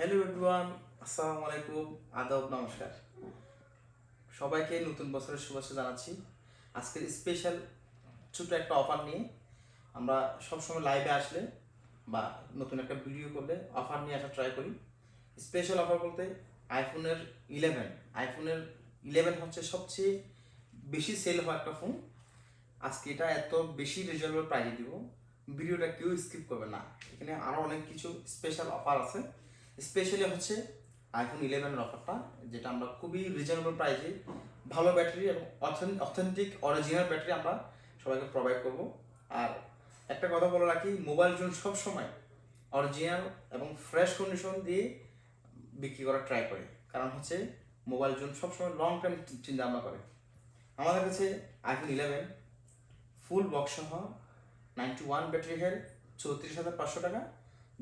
Hello everyone আসসালামু আলাইকুম, আদাব, নমস্কার। সবাইকে নতুন বছরের শুভেচ্ছা জানাচ্ছি। আজকের স্পেশাল ছোট একটা অফার নিয়ে আমরা সবসময় লাইভে আসলে বা নতুন একটা ভিডিও করলে অফার নিয়ে আসা ট্রাই করি। স্পেশাল অফার বলতে আইফোনের ইলেভেন আইফোনের ইলেভেন হচ্ছে সবচেয়ে বেশি সেল হওয়া একটা ফোন আজকে এটা এত বেশি রিজনেবল প্রাইজে দিব। ভিডিওটা কেউ স্কিপ করবে না। এখানে আরও অনেক কিছু স্পেশাল অফার আছে। স্পেশালি হচ্ছে আইফোন ইলেভেনের অফারটা যেটা আমরা খুবই রিজনেবল প্রাইসে ভালো ব্যাটারি এবং অথেন্টিক অরিজিনাল ব্যাটারি আমরা সবাইকে প্রোভাইড করব। আর একটা কথা বলে রাখি মোবাইল জোন সবসময় অরিজিনাল এবং ফ্রেশ কন্ডিশন দিয়ে বিক্রি করার ট্রাই করে। কারণ হচ্ছে মোবাইল জোন সবসময় লং টার্ম চিন্তা ভাবনা করে। আমাদের কাছে আইফোন ইলেভেন ফুল বক্স সহ নাইনটি ওয়ান ব্যাটারি হেলথ চৌত্রিশ হাজার পাঁচশো টাকা।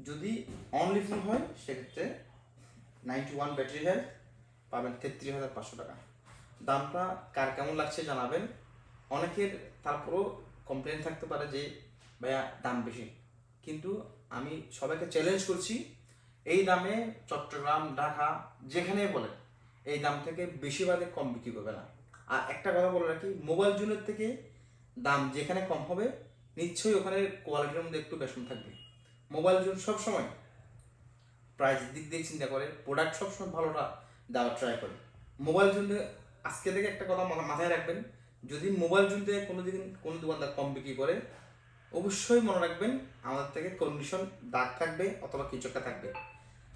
যদি অনলি ফোন হয়, সেক্ষেত্রে নাইনটি ওয়ান ব্যাটারি হেলথ পাবেন তেত্রিশ হাজার পাঁচশো টাকা। দামটা কার কেমন লাগছে জানাবেন। অনেকের তারপরও কমপ্লেন থাকতে পারে যে, ভাইয়া, দাম বেশি। কিন্তু আমি সবাইকে চ্যালেঞ্জ করছি, এই দামে চট্টগ্রাম, ঢাকা, যেখানে বলেন, এই দাম থেকে বেশি কম বিক্রি করবে না। আর একটা কথা বলে রাখি মোবাইল জুনের থেকে দাম যেখানে কম হবে, নিশ্চয়ই ওখানে কোয়ালিটির মধ্যে একটু বেশন থাকবে। মোবাইল জোন সবসময়। প্রাইস দিক দিয়ে চিন্তা করে প্রোডাক্ট সবসময় ভালোটা দেওয়ার ট্রাই করে। মোবাইল জোনে আজকে থেকে একটা কথা মাথা- মাথায় রাখবেন, যদি মোবাইল জোন থেকে কোনো দিন কোনো দোকানদার কম বিক্রি করে, অবশ্যই মনে রাখবেন আমাদের থেকে কন্ডিশন দাগ থাকবে অথবা কিছু একটা থাকবে।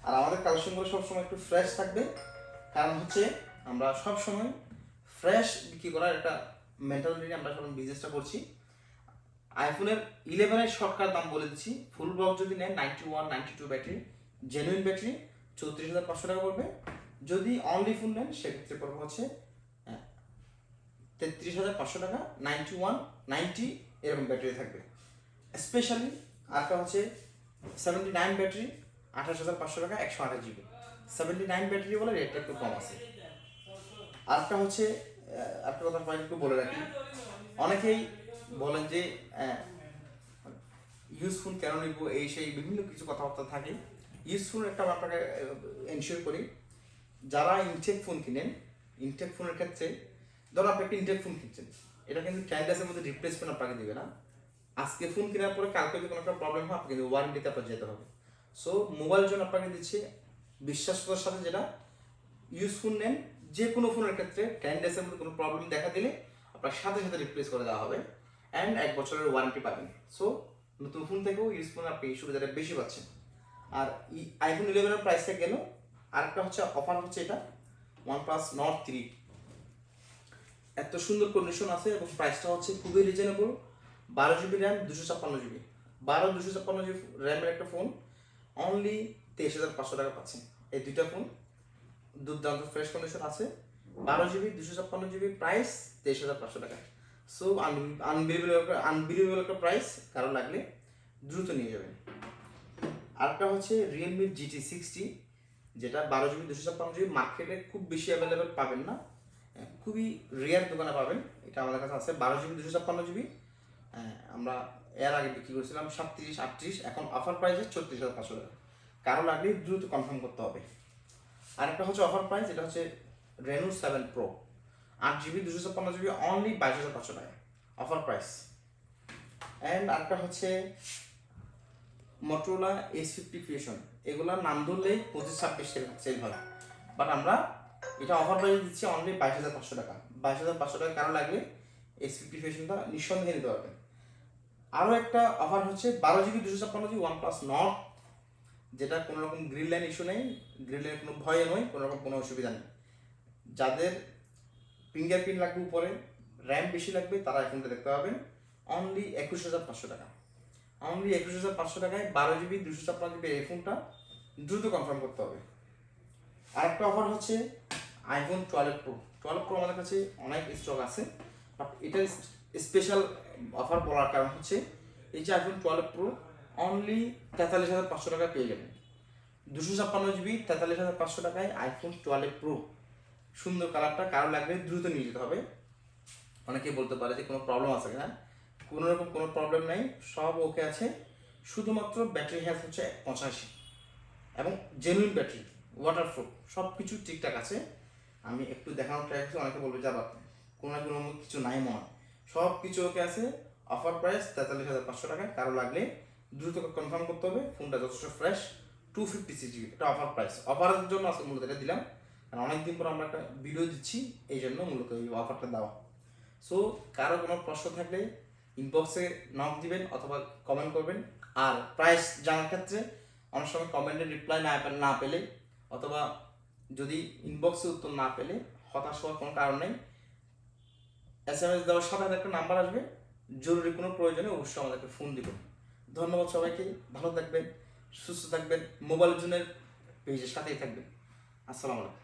আর আমাদের কালেকশনগুলো সবসময় একটু ফ্রেশ থাকবে, কারণ হচ্ছে আমরা সবসময় ফ্রেশ বিক্রি করার একটা মেন্টালিটি আমরা সব বিজনেসটা করছি। আইফোনের ইলেভেনের শর্টকাট দাম বলে দিচ্ছি। ফুল বক্স যদি নেন ninety one ninety two battery genuine battery চৌত্রিশ হাজার পাঁচশো টাকা পড়বে। যদি অনলি ফোন নেন, সেক্ষেত্রে পড়বে হচ্ছে তেত্রিশ হাজার পাঁচশো টাকা নাইনটি ওয়ান নাইনটি এরকম ব্যাটারি থাকবে। স্পেশালি আরেকটা হচ্ছে সেভেন্টি নাইন ব্যাটারি আঠাশ হাজার পাঁচশো টাকা, একশো আঠাশ জিবি সেভেন্টি নাইন ব্যাটারি বলে রেটটা একটু কম আছে। আরেকটা হচ্ছে একটা কথা একটু বলে রাখি। অনেকেই বলেন যে ইউজফুল কেন নিব এই সেই বিভিন্ন কিছু কথাবার্তা থাকে। ইউজফুল একটা আপনাকে এনশিওর করি। যারা ইনটেক ফোন কিনেন ইনটেক ফোনের ক্ষেত্রে, ধরো আপনি একটা ইনটেক ফোন কিনছেন, এটা কিন্তু ক্যান্ডাসের মধ্যে রিপ্লেসমেন্ট আপনাকে দেবে না। আজকে ফোন কেনার পরে কালকে যদি কোনো একটা প্রবলেম হয়, আপনাকে ওয়ারেন্টিতে আপনার যেতে হবে। সো মোবাইল জন্য আপনাকে দিচ্ছে বিশ্বাসতার সাথে যেটা ইউজফুল নেন যে কোনো ফোনের ক্ষেত্রে টেন ডেজের মধ্যে কোনো প্রবলেম দেখা দিলে, আপনার সাথে সাথে রিপ্লেস করে দেওয়া হবে। অ্যান্ড এক বছরের ওয়ারেন্টি পাবেন। সো নতুন ফোন থেকেও ইউজ আপনি এই সুবিধাটা বেশি পাচ্ছেন। আর ই আইফোন ইলেভেনের প্রাইসটা গেল, আরেকটা হচ্ছে অফার হচ্ছে এটা ওয়ান প্লাস নট থ্রি এত সুন্দর কন্ডিশন আছে এবং প্রাইসটা হচ্ছে খুবই রিজনেবল বারো জিবি র্যাম দুশো ছাপ্পান্ন জিবি বারো, দুশো ছাপ্পান্ন জিবি র্যামের একটা ফোন অনলি তেইশ হাজার পাঁচশো টাকা পাচ্ছেন। এই দুইটা ফোন দুর্দান্ত ফ্রেশ কন্ডিশন আছে। বারো জিবি দুশো ছাপ্পান্ন জিবি প্রাইস তেইশ হাজার পাঁচশো টাকা। সো আনবিলিভেবল আনবিলিভেবল একটা প্রাইস কারও লাগলে দ্রুত নিয়ে যাবেন। আরেকটা হচ্ছে রিয়েলমি জিটি সিক্সটি যেটা বারো জিবি দুশো ছাপ্পান্ন জিবি মার্কেটে খুব বেশি অ্যাভেলেবেল পাবেন না। খুবই রেয়ার দোকানে পাবেন। এটা আমাদের কাছে আছে, বারো জিবি দুশো ছাপ্পান্ন জিবি আমরা এর আগে বিক্রি করেছিলাম সাতত্রিশ, আটত্রিশ, এখন অফার প্রাইসে ছত্রিশ হাজার পাঁচশো টাকা। কারও লাগলে দ্রুত কনফার্ম করতে হবে। আরেকটা হচ্ছে অফার প্রাইস এটা হচ্ছে রেনু সেভেন প্রো আট জিবি, দুশো ছাপ্পান্ন জিবি অনলি বাইশ হাজার পাঁচশো টাকা। অফার প্রাইস অ্যান্ড আরেকটা হচ্ছে মটোলা এস ফিফটি ফিউশন এগুলোর নাম ধরলেই পঁচিশ, ছাব্বিশ সেল হয়। বাট আমরা এটা অফার প্রাইস দিচ্ছি অনলি বাইশ হাজার পাঁচশো টাকা। বাইশ হাজার পাঁচশো টাকা কারও লাগবে? এস ফিফটি ফিউশনটা নিঃসন্দেহে নিতে পারবেন আরও একটা অফার হচ্ছে বারো জিবি, দুশো ছাপ্পান্ন জিবি ওয়ান প্লাস নট যেটা কোনো রকম গ্রিল লাইন ইস্যু নেই গ্রিল লাইনের কোনো ভয়ে নয় কোনো রকম কোনো অসুবিধা নেই। যাদের ফিঙ্গারপ্রিন্ট লাগবে উপরে র্যাম বেশি লাগবে, তারা এখনটা দেখতে পাবেন। অনলি একুশ হাজার পাঁচশো টাকা। অনলি একুশ হাজার পাঁচশো টাকায় বারো জিবি দুশো ছাপ্পান্ন জিবি এই ফোনটা দ্রুত কনফার্ম করতে হবে। আরেকটা অফার হচ্ছে iPhone twelve pro twelve pro আমাদের কাছে অনেক স্টক আছে। এটার স্পেশাল অফার বলার কারণ হচ্ছে, এই যে আইফোন টুয়েলভ প্রো অনলি তেতাল্লিশ হাজার পাঁচশো টাকা পেয়ে যাবেন। দুশো ছাপ্পান্ন জিবি তেতাল্লিশ হাজার পাঁচশো টাকায় আইফোন টুয়েলভ প্রো সুন্দর কালারটা কারও লাগবে দ্রুত নিয়ে যেতে হবে। অনেকেই বলতে পারে যে কোনো প্রবলেম আছে কিনা। কোনো রকম কোনো প্রবলেম নেই, সব ওকে আছে। শুধুমাত্র ব্যাটারি হেলথ হচ্ছে পঁচাশি। এবং জেনুইন ব্যাটারি ওয়াটারপ্রুফ সব কিছু ঠিকঠাক আছে। আমি একটু দেখানোর ট্রাই করছি, অনেকে বলবে যে, আবার কোনো না কোনো কিছু নাই মনে সব কিছু ওকে আছে। অফার প্রাইস তেতাল্লিশ হাজার পাঁচশো টাকা। কারও লাগলে দ্রুত কনফার্ম করতে হবে। ফোনটা যথেষ্ট fresh two fifty six GB এটা অফার প্রাইস অফারের জন্য আজকে মূলত এটা দিলাম। কারণ অনেকদিন পর আমরা একটা ভিডিও দিচ্ছি এই জন্য মূলত এই অফারটা দেওয়া। সো কারও কোনো প্রশ্ন থাকলে ইনবক্সে নক দিবেন অথবা কমেন্ট করবেন। আর প্রাইস জানার ক্ষেত্রে অনেক সময় কমেন্টে রিপ্লাই না না পেলে অথবা যদি ইনবক্সে উত্তর না পেলে হতাশ হওয়ার কোনো কারণ নেই এস এম এস দেওয়ার সাথে একটা নাম্বার আসবে। জরুরি কোনো প্রয়োজনে অবশ্যই আমাদেরকে ফোন দিবেন। ধন্যবাদ সবাইকে, ভালো থাকবেন, সুস্থ থাকবেন মোবাইল জোনের পেজের সাথেই থাকবেন। আসসালামু আলাইকুম।